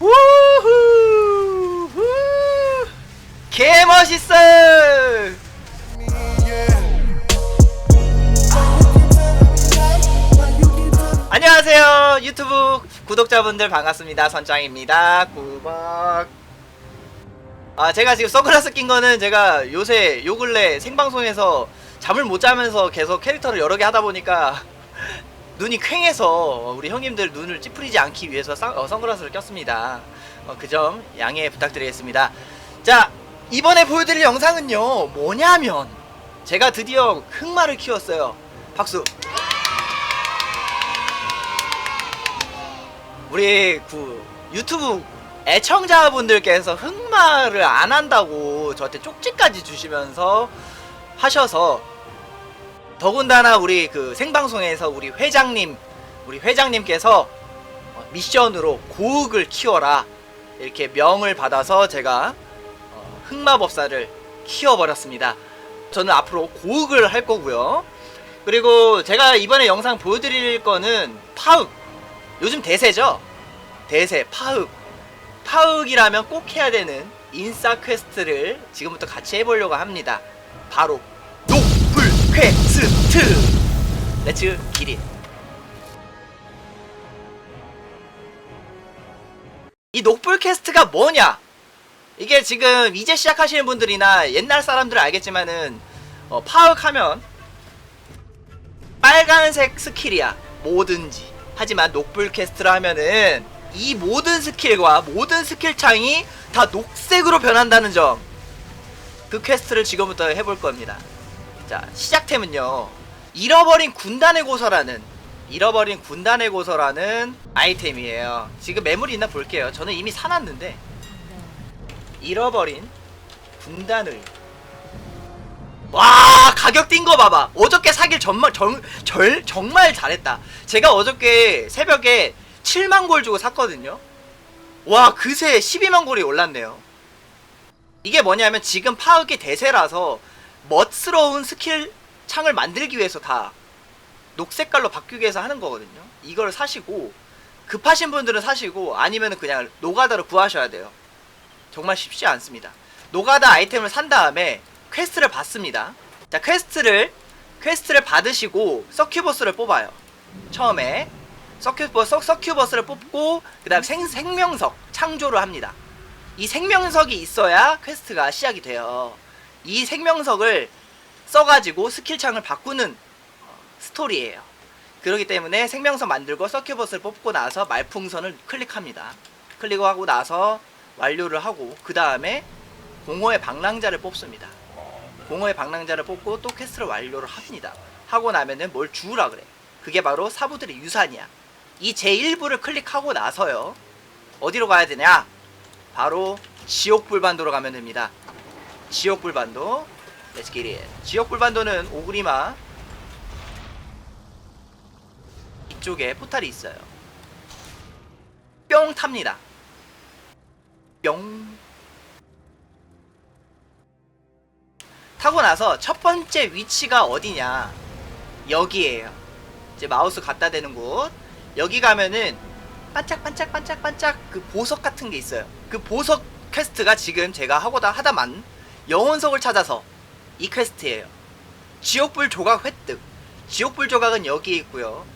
우후 후. 개 멋있어 안녕하세요 유튜브 구독자분들 반갑습니다. 선짱입니다. 구박. 아 제가 지금 선글라스 낀 거는 제가 요새 요 근래 생방송에서 잠을 못 자면서 계속 캐릭터를 여러 개 하다 보니까 눈이 퀭해서 우리 형님들 눈을 찌푸리지 않기 위해서 선- 어, 선글라스를 꼈습니다. 어, 그 점 양해 부탁드리겠습니다. 자 이번에 보여드릴 영상은요 뭐냐면 제가 드디어 흑마를 키웠어요. 박수. 우리 그 유튜브 애청자분들께서 흑마를 안 한다고 저한테 쪽지까지 주시면서 하셔서 더군다나 우리 그 생방송에서 우리 회장님 우리 회장님께서 어, 미션으로 고흑을 키워라 이렇게 명을 받아서 제가 어, 흑마법사를 키워버렸습니다. 저는 앞으로 고흑을 할 거고요. 그리고 제가 이번에 영상 보여드릴 거는 파흑 요즘 대세죠? 대세, 파흑. 파흑이라면 꼭 해야 되는 인싸 퀘스트를 지금부터 같이 해보려고 합니다. 바로 노블 퀘스트! 렛츠 기릿. 이 녹불 퀘스트가 뭐냐? 이게 지금 이제 시작하시는 분들이나 옛날 사람들은 알겠지만은 어, 파흑하면 빨간색 스킬이야 뭐든지. 하지만 녹불 퀘스트를 하면은 이 모든 스킬과 모든 스킬 창이 다 녹색으로 변한다는 점. 그 퀘스트를 지금부터 해볼 겁니다. 자 시작템은요 잃어버린 군단의 고서라는 잃어버린 군단의 고서라는 아이템이에요. 지금 매물이 있나 볼게요. 저는 이미 사놨는데. 잃어버린 군단의 와 가격 뛴 거 봐봐. 어저께 사길 정말 정, 절, 정말 잘했다. 제가 어저께 새벽에 7만 골 주고 샀거든요. 와 그새 12만 골이 올랐네요. 이게 뭐냐면 지금 파흑이 대세라서 멋스러운 스킬 창을 만들기 위해서 다 녹색깔로 바뀌기 위해서 하는 거거든요 이걸 사시고 급하신 분들은 사시고 아니면 그냥 노가다로 구하셔야 돼요 정말 쉽지 않습니다 노가다 아이템을 산 다음에 퀘스트를 받습니다. 자, 퀘스트를 퀘스트를 받으시고 서큐버스를 뽑아요. 처음에 서큐버 서, 서큐버스를 뽑고 그다음 생 생명석 창조를 합니다. 이 생명석이 있어야 퀘스트가 시작이 돼요. 이 생명석을 써가지고 스킬창을 바꾸는 어, 스토리예요. 그렇기 때문에 생명석 만들고 서큐버스를 뽑고 나서 말풍선을 클릭합니다. 클릭하고 나서 완료를 하고 그 다음에 공허의 방랑자를 뽑습니다. 공허의 방랑자를 뽑고 또 퀘스트를 완료를 합니다. 하고 나면은 뭘 주우라 그래. 그게 바로 사부들의 유산이야. 이 제1부를 클릭하고 나서요. 어디로 가야 되냐? 바로 지옥불반도로 가면 됩니다. 지옥불반도. Let's get it. 지옥불반도는 오그리마 이쪽에 포탈이 있어요. 뿅 탑니다. 뿅 타고 나서 첫 번째 위치가 어디냐 여기에요 이제 마우스 갖다 대는 곳 여기 가면은 반짝반짝 반짝반짝 그 보석 같은 게 있어요 그 보석 퀘스트가 지금 제가 하고다 하다만 영혼석을 찾아서 이 퀘스트예요 지옥불 조각 획득 지옥불 조각은 여기에 있고요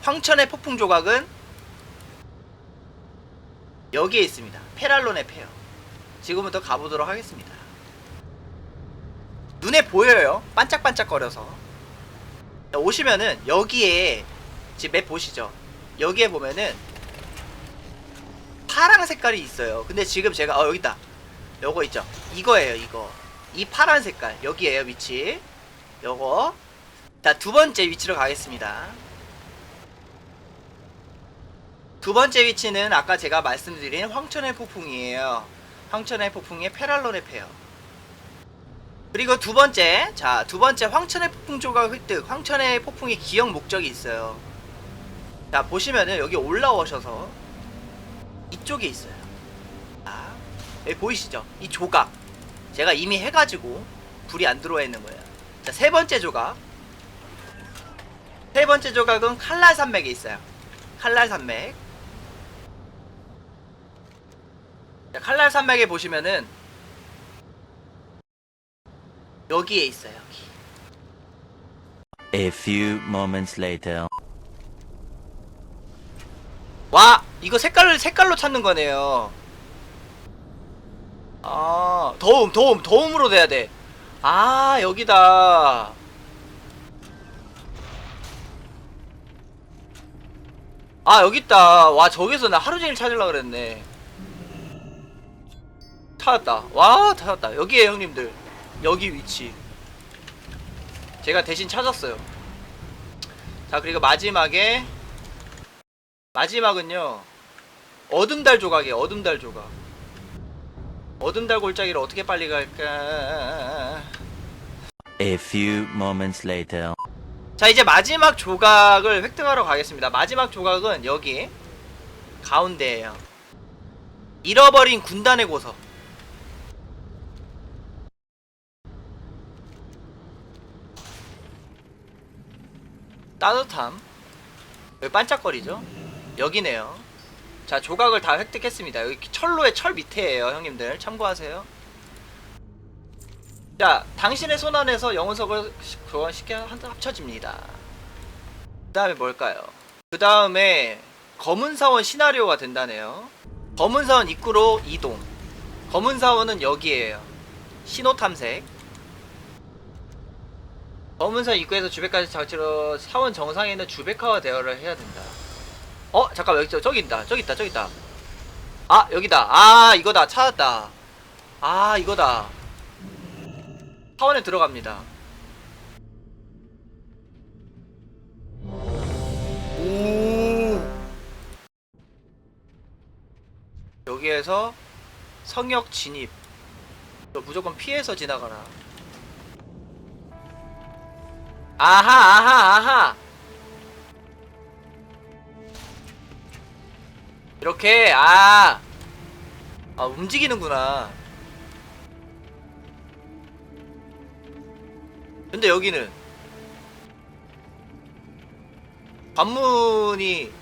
황천의 폭풍 조각은 여기에 있습니다 페랄론의 페어 지금부터 가보도록 하겠습니다 눈에 보여요. 반짝반짝거려서. 자, 오시면은 여기에 지금 맵 보시죠. 여기에 보면은 파랑 색깔이 있어요. 근데 지금 제가 어 여기 있다. 요거 있죠. 이거예요, 이거. 이 파란 색깔 여기에요, 위치. 요거. 자, 두 번째 위치로 가겠습니다. 두 번째 위치는 아까 제가 말씀드린 황천의 폭풍이에요. 황천의 폭풍의 페랄론의 페어. 그리고 두 번째, 자, 두 번째 황천의 폭풍 조각 획득. 황천의 폭풍의 기억 목적이 있어요. 자, 보시면은 여기 올라오셔서 이쪽에 있어요. 자, 여기 보이시죠? 이 조각. 제가 이미 해가지고 불이 안 들어와 있는 거예요. 자, 세 번째 조각. 세 번째 조각은 칼날 산맥에 있어요. 칼날 산맥. 자, 칼날 산맥에 보시면은 여기에 있어요. 여기. A few moments later. 와 이거 색깔을 색깔로 찾는 거네요. 아 도움 도움 도움으로 돼야 돼. 아 여기다. 아 여기 있다. 와 저기서 나 하루 종일 찾으려 그랬네. 찾았다. 와 찾았다. 여기에 형님들. 여기 위치. 제가 대신 찾았어요. 자 그리고 마지막에 마지막은요 어둠달 조각이에요 어둠달 조각 어둠달 골짜기를 어떻게 빨리 갈까? A few moments later. 자 이제 마지막 조각을 획득하러 가겠습니다. 마지막 조각은 여기 가운데에요. 잃어버린 군단의 고서. 따뜻함. 여기 반짝거리죠? 여기네요 자 조각을 다 획득했습니다. 여기 철로의 철 밑에에요 형님들. 참고하세요. 자 당신의 손 안에서 영혼석을 교환시켜 한- 합쳐집니다. 그 다음에 뭘까요? 그 다음에 검은 사원 시나리오가 된다네요. 검은 사원 입구로 이동. 검은 사원은 여기에요. 신호 탐색. 검은 사원 입구에서 주백까지 장치로 사원 정상에 있는 주백화와 대화를 해야 된다 어 잠깐만 여기 저- 저기 있다. 저기 있다 저기 있다. 아 여기다. 아 이거다. 찾았다. 아 이거다. 사원에 들어갑니다. 오. 여기에서 성역 진입. 너 무조건 피해서 지나가라. 아하 아하 아하 이렇게 아, 아 움직이는구나. 근데 여기는 관문이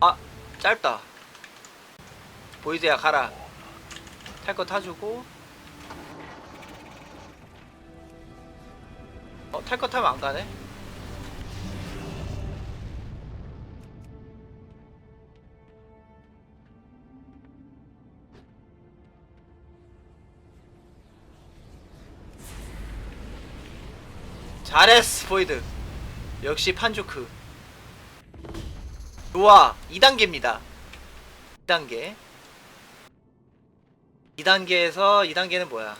아 짧다. 보이드야 가라. 탈 거 타주고. 어 탈 거 타면 안 가네. 잘했어 보이드. 역시 판조크. 좋아 2단계입니다. 2단계. 2단계에서 2단계는 뭐야?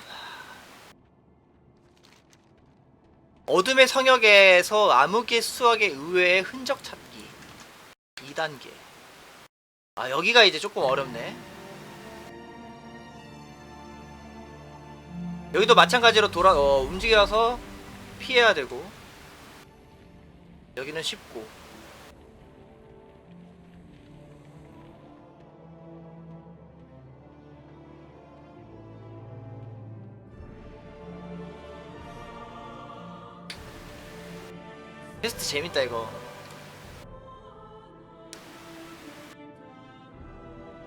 어둠의 성역에서 암흑의 수학의 의외의 흔적 찾기. 2단계. 아 여기가 이제 조금 어렵네. 여기도 마찬가지로 돌아 어, 움직여서 피해야 되고 여기는 쉽고. 퀘스트 재밌다 이거.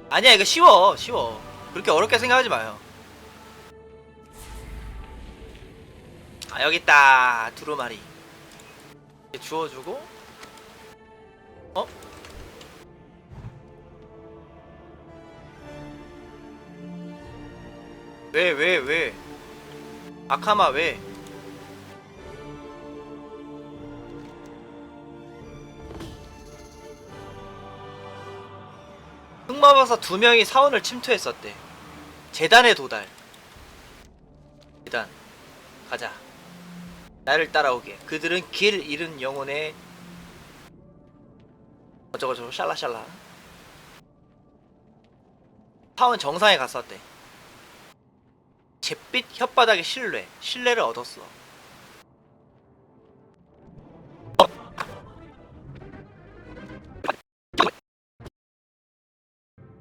아니야 이거 쉬워 쉬워. 그렇게 어렵게 생각하지 마요 아 여기 있다 두루마리 주워주고 어? 왜 왜 왜? 아카마 왜? 흑마법사 두 명이 사원을 침투했었대. 재단의 도달. 재단. 가자. 나를 따라오게. 그들은 길 잃은 영혼의 어쩌고 저쩌고 샬라샬라. 사원 정상에 갔었대. 잿빛 혓바닥의 신뢰. 신뢰를 얻었어.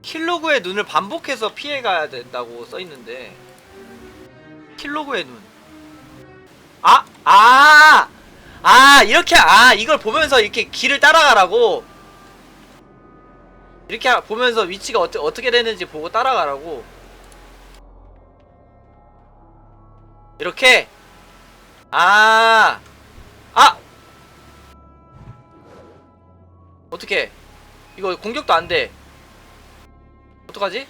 킬로그의 눈을 반복해서 피해가야 된다고 써있는데 킬로그의 눈 아! 아! 아! 이렇게 아 이걸 보면서 이렇게 길을 따라가라고 이렇게 하- 보면서 위치가 어떻게 어떻게 되는지 보고 따라가라고. 이렇게 아, 아, 어떻게? 이거 공격도 안 돼. 어떡하지?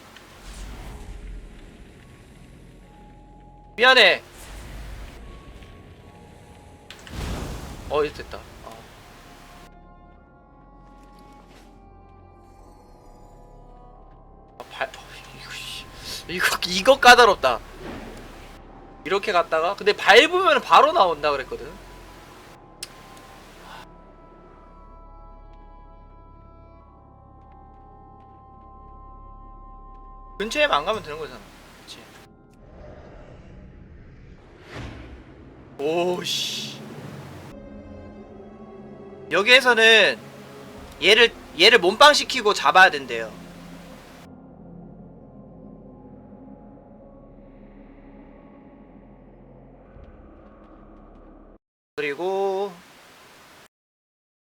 미안해. 어, 이제 됐다. 어. 아, 발, 어, 이거, 씨. 이거, 이거 까다롭다. 이렇게 갔다가, 근데 밟으면 바로 나온다 그랬거든. 근처에만 안 가면 되는 거잖아. 그치? 오씨. 여기에서는 얘를 얘를 몸빵 시키고 잡아야 된대요. 그리고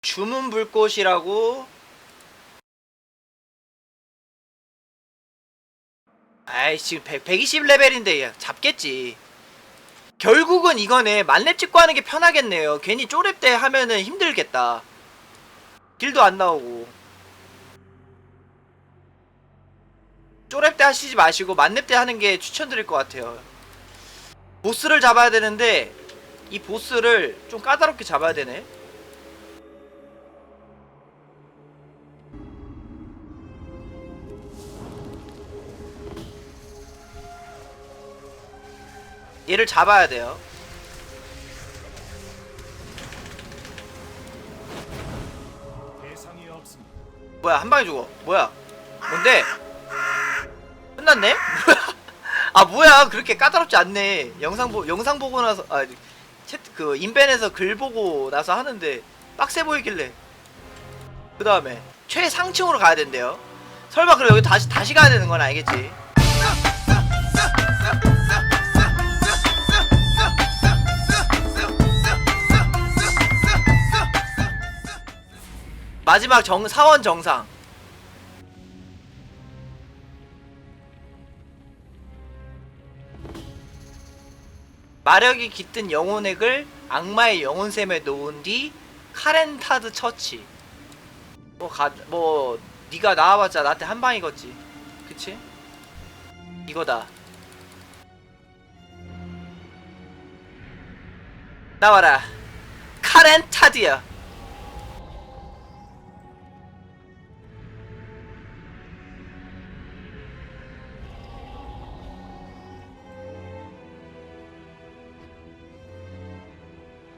주문 불꽃이라고 아이 지금 100, 120레벨인데 잡겠지 결국은 이거네. 만렙 찍고 하는 게 편하겠네요. 괜히 쪼렙 때 하면은 힘들겠다. 길도 안 나오고. 쪼렙 때 하시지 마시고 만렙 때 하는 게 추천드릴 것 같아요. 보스를 잡아야 되는데 이 보스를 좀 까다롭게 잡아야 되네 얘를 잡아야 돼요. 뭐야 한 방에 죽어. 뭐야? 뭔데? 끝났네? 뭐야? 아 뭐야 그렇게 까다롭지 않네. 영상 보 영상 보고 나서 아챗그 인벤에서 글 보고 나서 하는데 빡세 보이길래 그 다음에 최상층으로 가야 된대요. 설마 그럼 여기 다시 다시 가야 되는 건 알겠지? 마지막 정 사원 정상. 마력이 깃든 영혼액을 악마의 영혼샘에 놓은 뒤 카렌타드 처치. 뭐 가 뭐 네가 나와봤자 나한테 한 방이겠지. 그치? 이거다. 나와라. 카렌타드야.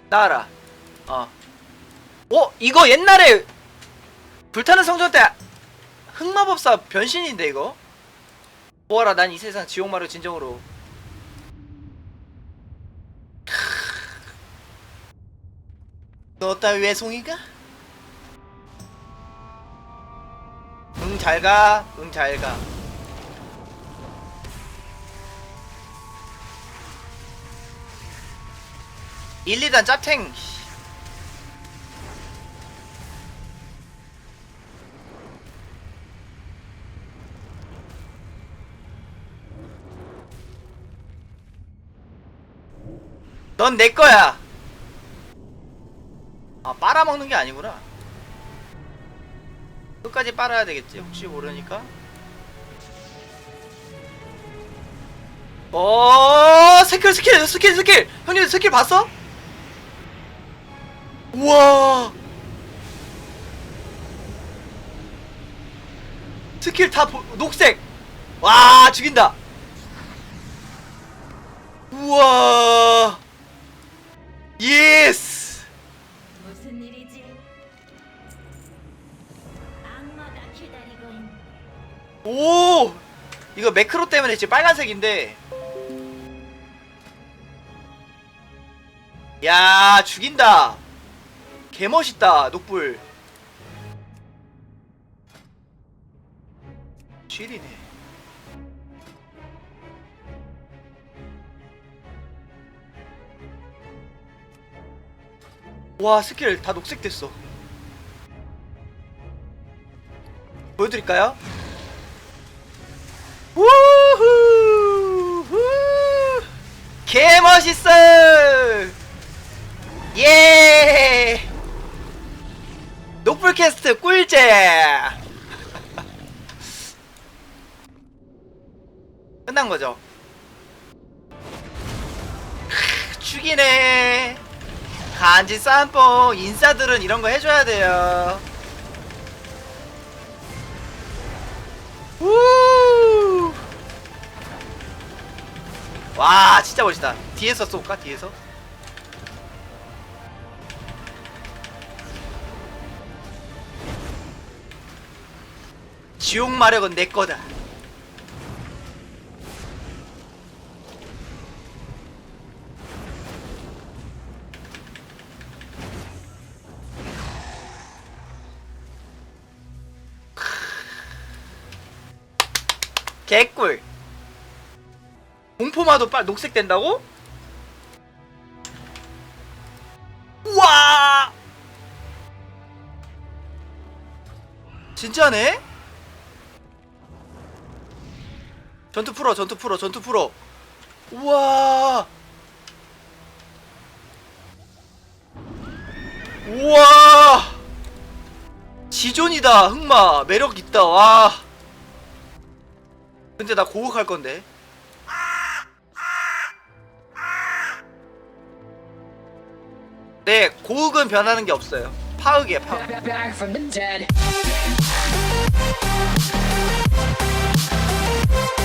나와라. 어. 어, 이거 옛날에 불타는 성전 때 흑마법사 변신인데 이거? 보아라, 난 이 세상 지옥마루 진정으로. 너 따위 외송이가? 응, 잘 가. 응, 잘 가. 일 2단 짭탱. 넌 내 거야. 아, 빨아먹는 게 아니구나. 끝까지 빨아야 되겠지. 혹시 모르니까. 어, 스킬, 스킬, 스킬, 스킬. 형님 스킬 봤어? 우와. 스킬 다 보, 녹색. 와, 죽인다. 우와. 예스. 무슨 일이지? 악마가 기다리고 있는 오! 이거 매크로 때문에 지금 빨간색인데. 야, 죽인다. 개 멋있다, 녹불. 쥐리네. 와, 스킬 다 녹색 됐어. 보여드릴까요? 우후 후. 개 멋있어 예 노플캐스트 꿀잼. 끝난 거죠. 크, 죽이네. 간지 쌈뽕 인싸들은 이런 거 해줘야 돼요. 우! 와 진짜 멋있다. 뒤에서 쏠까? 뒤에서 지옥 마력은 내 거다 개꿀 공포마도 빨 녹색 된다고? 우와 진짜네? 전투 풀어 전투 풀어 전투 풀어 우와 우와 지존이다 흑마 매력 있다 와 근데 나 고흑 할 건데. 네, 고흑은 변하는 게 없어요. 파흑이에요, 파흑. We'll